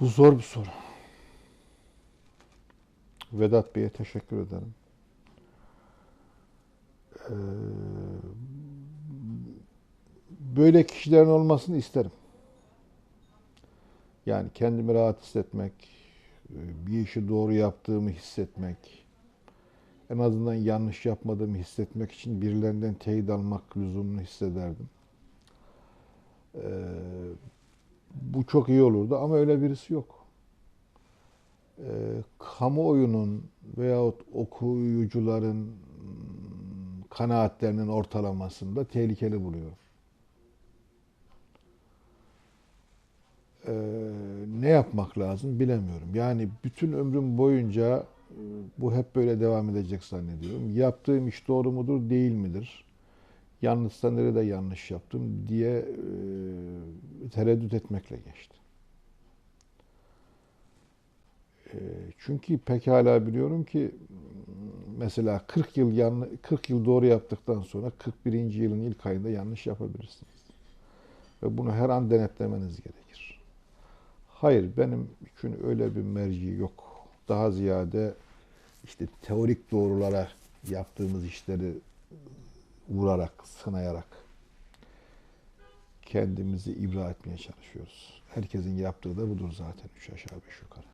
Bu zor bir soru. Vedat Bey'e teşekkür ederim. Ee, böyle kişilerin olmasını isterim. Yani kendimi rahat hissetmek, bir işi doğru yaptığımı hissetmek, en azından yanlış yapmadığımı hissetmek için birilerinden teyit almak lüzumunu hissederdim. Ee, bu çok iyi olurdu ama öyle birisi yok. Ee, kamuoyunun veyahut okuyucuların kanaatlerinin ortalamasında tehlikeli buluyorum. Ee, ne yapmak lazım bilemiyorum. Yani bütün ömrüm boyunca e, bu hep böyle devam edecek zannediyorum. Yaptığım iş doğru mudur, değil midir? Yanlışsa nerede yanlış yaptım diye e, tereddüt etmekle geçti. E, çünkü pekala biliyorum ki mesela 40 yıl yanlış, 40 yıl doğru yaptıktan sonra 41. yılın ilk ayında yanlış yapabilirsiniz. Ve bunu her an denetlemeniz gerekir. Hayır benim için öyle bir merci yok. Daha ziyade işte teorik doğrulara yaptığımız işleri vurarak, sınayarak kendimizi ibra etmeye çalışıyoruz. Herkesin yaptığı da budur zaten üç aşağı beş yukarı.